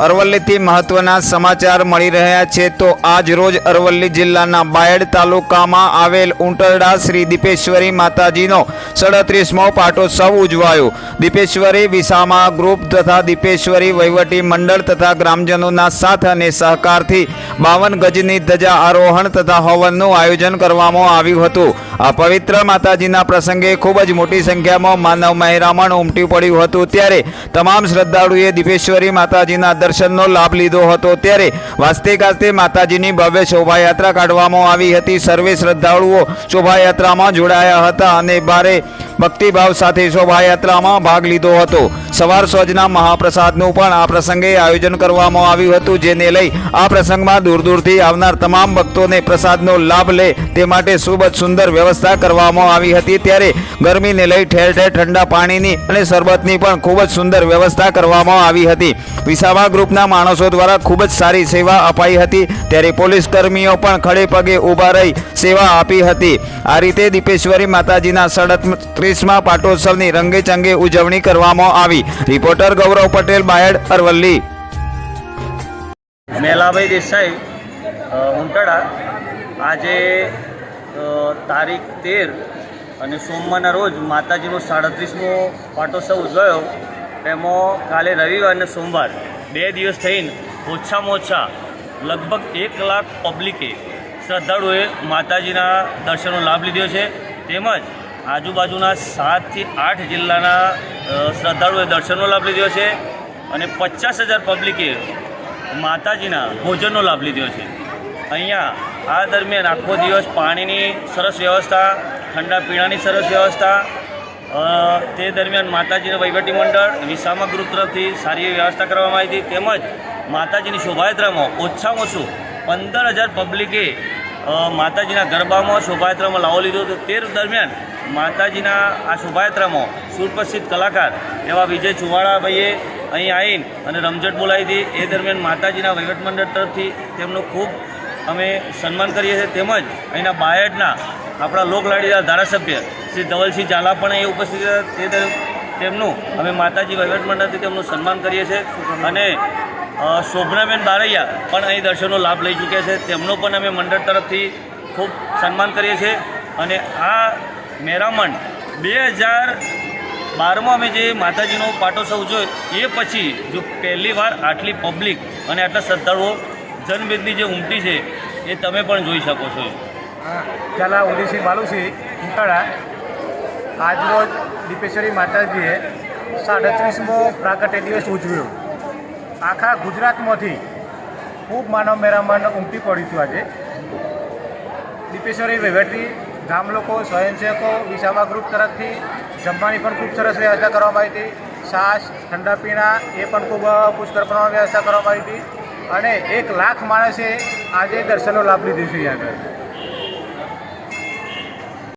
અરવલ્લીથી મહત્વના સમાચાર મળી રહ્યા છે તો આજ રોજ અરવલ્લી જિલ્લાના બાયડ તાલુકામાં આવેલ ઉંટરડા શ્રી દીપેશ્વરી માતાજીનો સડત્રીસમો પાટોત્સવ ઉજવાયો. દીપેશ્વરી વિસામા ગ્રુપ તથા દીપેશ્વરી વહીવટી મંડળ તથા ગ્રામજનોના સાથ અને સહકારથી બાવન ગજની ધજા આરોહણ તથા હવનનું આયોજન કરવામાં આવ્યું હતું. આ પવિત્ર માતાજીના પ્રસંગે ખૂબ જ મોટી સંખ્યામાં માનવ મહેરામણ ઉમટી પડ્યું હતું. ત્યારે તમામ શ્રદ્ધાળુએ દીપેશ્વરી માતાજીના દર્શનનો લાભ લીધો હતો. ત્યારે વાસ્તે ગાસ્તે માતાજીની ભવ્ય શોભાયાત્રા કાઢવામાં આવી હતી. સર્વે શ્રદ્ધાળુઓ શોભાયાત્રામાં જોડાયા હતા અને ભારે ભક્તિભાવ સાથે શોભાયાત્રામાં ભાગ લીધો હતો. સવાર સોજના મહાપ્રસાદનું પણ આ પ્રસંગે આયોજન કરવામાં આવ્યું હતું, જેને લઈ આ પ્રસંગમાં દૂર દૂરથી આવનાર તમામ ભક્તોને પ્રસાદનો લાભ લે તે માટે ખૂબ જ સુંદર વ્યવસ્થા કરવામાં આવી હતી. ત્યારે ગરમીને લઈ ઠેર ઠેર ઠંડા પાણીની અને શરબતની પણ ખૂબ જ સુંદર વ્યવસ્થા કરવામાં આવી હતી. વિસામા ગ્રુપના માણસો દ્વારા ખૂબ જ સારી સેવા અપાઈ હતી. ત્યારે પોલીસ કર્મીઓ પણ ખડે પગે ઊભા રહી સેવા આપી હતી. આ રીતે દીપેશ્વરી માતાજીના સડત્રીસમાં પાટોત્સવની રંગેચંગે ઉજવણી કરવામાં આવી. રિપોર્ટર ગૌરવ પટેલ, બાયડ, અરવલ્લી. મેલાભાઈ દેસાઈ ઉંટડા આજે તારીખ તેર અને સોમવારના રોજ માતાજીનો સાડત્રીસમો પાટોત્સવ ઉજવાયો. એમાં કાલે રવિવાર અને સોમવાર બે દિવસ થઈને ઓછામાં ઓછા લગભગ એક લાખ પબ્લિકે શ્રદ્ધાળુએ માતાજીના દર્શનનો લાભ લીધો છે. તેમજ આજુબાજુના સાતથી આઠ જિલ્લાના શ્રદ્ધાળુએ દર્શનનો લાભ લીધો છે અને પચાસ હજાર પબ્લિકે માતાજીના ભોજનનો લાભ લીધો છે. અહીંયા આ દરમિયાન આખો દિવસ પાણીની સરસ વ્યવસ્થા, ઠંડા પીણાની સરસ વ્યવસ્થા તે દરમિયાન માતાજીના વહીવટી મંડળ વિસામા ગ્રુપ તરફથી સારી વ્યવસ્થા કરવામાં આવી હતી. તેમજ માતાજીની શોભાયાત્રામાં ઓછામાં ઓછું પંદર હજાર પબ્લિકે માતાજીના ગરબામાં શોભાયાત્રામાં લાવો લીધો હતો. તે દરમિયાન માતાજીના આ શોભાયાત્રામાં સુપ્રસિદ્ધ કલાકાર એવા વિજય ચુવાડાભાઈએ અહીં આવીને અને રમઝટ બોલાવી હતી. એ દરમિયાન માતાજીના વહીવટ મંડળ તરફથી તેમનું ખૂબ અમે સન્માન કરીએ છીએ. તેમજ અહીંના બાયડના આપણા લોકલાડીના ધારાસભ્ય શ્રી ધવલસિંહ ઝાલા પણ અહીં ઉપસ્થિત હતા. તે તેમનું અમે માતાજી વહીવટ મંડળથી તેમનું સન્માન કરીએ છીએ. અને શોભનાબેન બારૈયા પણ અહીં દર્શનનો લાભ લઈ ચૂક્યા છે. તેમનો પણ અમે મંડળ તરફથી ખૂબ સન્માન કરીએ છીએ. અને આ મેરામણ બે હજાર બારમાં અમે જે માતાજીનો પાટોત્સવ જોયો એ પછી જો પહેલી વાર આટલી પબ્લિક અને આટલા શ્રદ્ધાળુઓ જનમેદની જે ઉમટી છે, એ તમે પણ જોઈ શકો છો. ચાલા ઓડિસી બાલુસી ઉંટાળા આજરોજ દીપેશ્વરી માતાજીએ સાડત્રીસમો પ્રાગટ્ય દિવસ ઉજવ્યો. આખા ગુજરાતમાંથી ખૂબ માનવ મેરામણ ઉમટી પડ્યું હતું આજે. દીપેશ્વરી વહીવટી ગામ લોકો, સ્વયંસેવકો વિસામા ગ્રુપ તરફથી જમવાની પણ ખૂબ સરસ વ્યવસ્થા કરવામાં આવી હતી. છાશ, ઠંડા પીણા એ પણ ખૂબ પુષ્કળ પ્રમાણમાં વ્યવસ્થા કરવામાં આવી હતી. અને એક લાખ માણસે આજે દર્શનનો લાભ લીધો છે આગળ